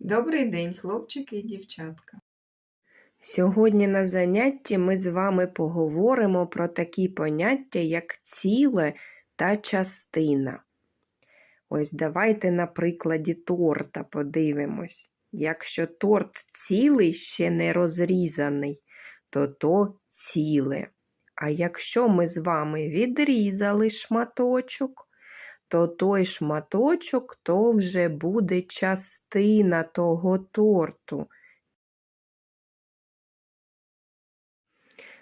Добрий день, хлопчики і дівчатка. Сьогодні на занятті ми з вами поговоримо про такі поняття, як ціле та частина. Ось давайте на прикладі торта подивимось. Якщо торт цілий ще не розрізаний, то то ціле. А якщо ми з вами відрізали шматочок, то той шматочок то вже буде частина того торту.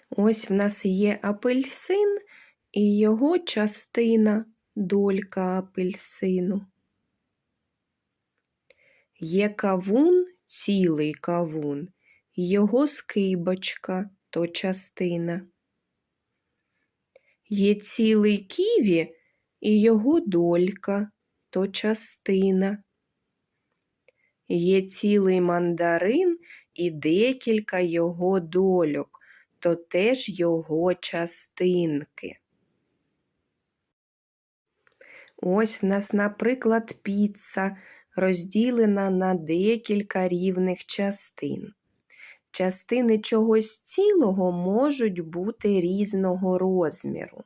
Ось в нас є апельсин і його частина долька апельсину. Є кавун, цілий кавун, його скибочка то частина. Є цілий ківі і його долька то частина. Є цілий мандарин і декілька його дольок то теж його частинки. Ось в нас, наприклад, піца розділена на декілька рівних частин. Частини чогось цілого можуть бути різного розміру.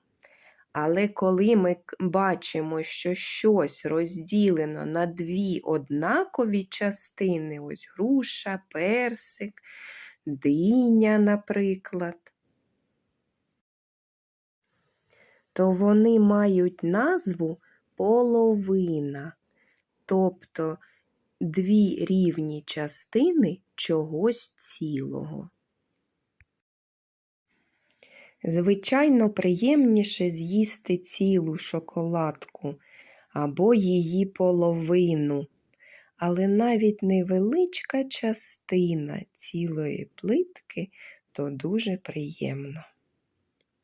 Але коли ми бачимо, що щось розділено на дві однакові частини, ось груша, персик, диня, наприклад, то вони мають назву половина, тобто дві рівні частини чогось цілого. Звичайно, приємніше з'їсти цілу шоколадку або її половину, але навіть невеличка частина цілої плитки то дуже приємно.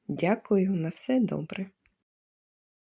Дякую, на все добре.